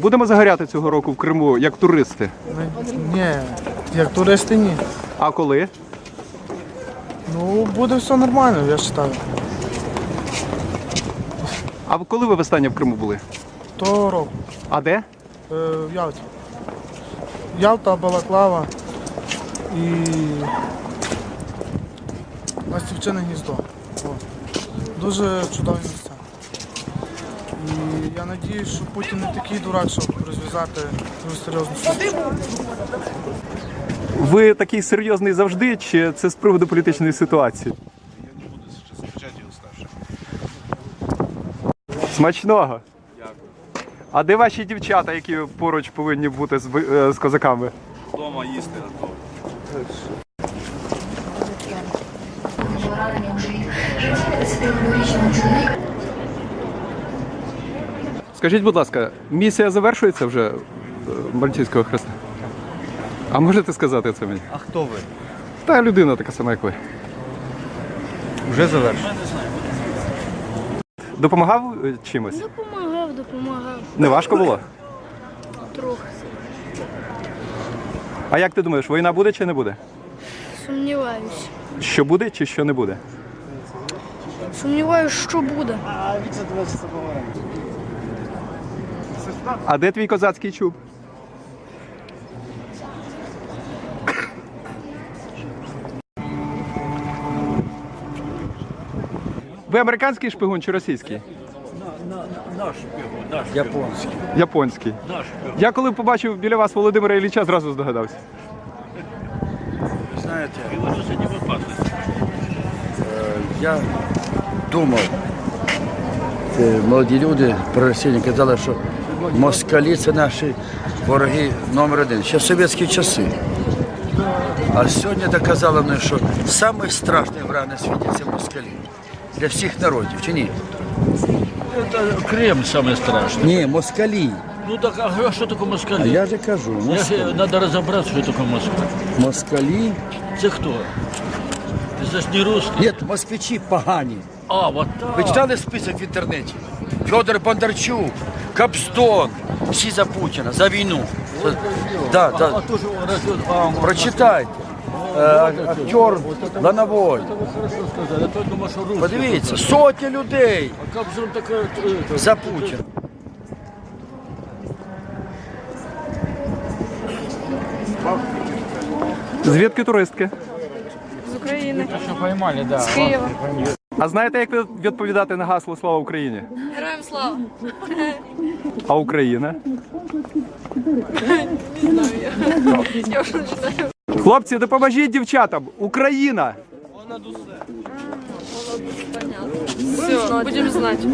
Будемо загоряти цього року в Криму як туристи. Ні, як туристи ні. А коли? Ну, буде все нормально, я вважаю. А коли ви востаннє в Криму були? Того року. А де? Е, в Ялті. Ялта, Балаклава і Ластівчине гніздо. О. Дуже чудові місця. І я надіюсь, що Путін не такий дурак, щоб розв'язати дуже серйозну ситуацію. Ви такий серйозний завжди, чи це з приводу політичної ситуації? Смачного. А де ваші дівчата, які поруч повинні бути з, ви- е, з козаками? Дома їсти готові. Поранення у живіт. Життя 31-річного чоловіка. Скажіть, будь ласка, місія завершується вже е, Мальтійського хреста? А можете сказати це мені? А хто ви? Та людина така сама, як ви. Вже завершено. Допомагав е, чимось? Допомагав, допомагав. Не важко було? Трохи. А як ти думаєш, війна буде чи не буде? Сумніваюсь. Що буде чи що не буде? Сумніваюсь, що буде. А де твій козацький чуб? Ви американський шпигун чи російський? Наш шпигун, наш японський. Японський. Наш шпигун. Я коли побачив біля вас Володимира Ілліча, зразу здогадався. Знаєте, опасності. Я думав, е, молоді люди про Росію казали, що москалі це наші вороги номер один. Ще совєтські часи. А сьогодні доказали мені, що самий страшний враг на світі це москалі. Для всіх народів, чи ні? Это Крем самое страшное. Ні, москалі. Ну так а що таке А москалі? я же кажу, Я мос... ж треба розібратися, що таке москаль. москалі. Це хто? Це ж не русский. Ні, москвичі погані. А, вот так. Ви читали список в інтернеті? Федор Бондарчук, Капстон, всі за Путіна, за війну. За- Да, да. що Прочитайте. Е, Актер Лановой. Що. Подивіться, сотні людей это, за Путіна. Звідки туристки? З України. З Києва. А знаєте, як відповідати на гасло Слава Україні? Героям слава. А Україна? Я вже починаю. Хлопці, допоможіть дівчатам! Україна! Вона дусе. Все, будемо знати.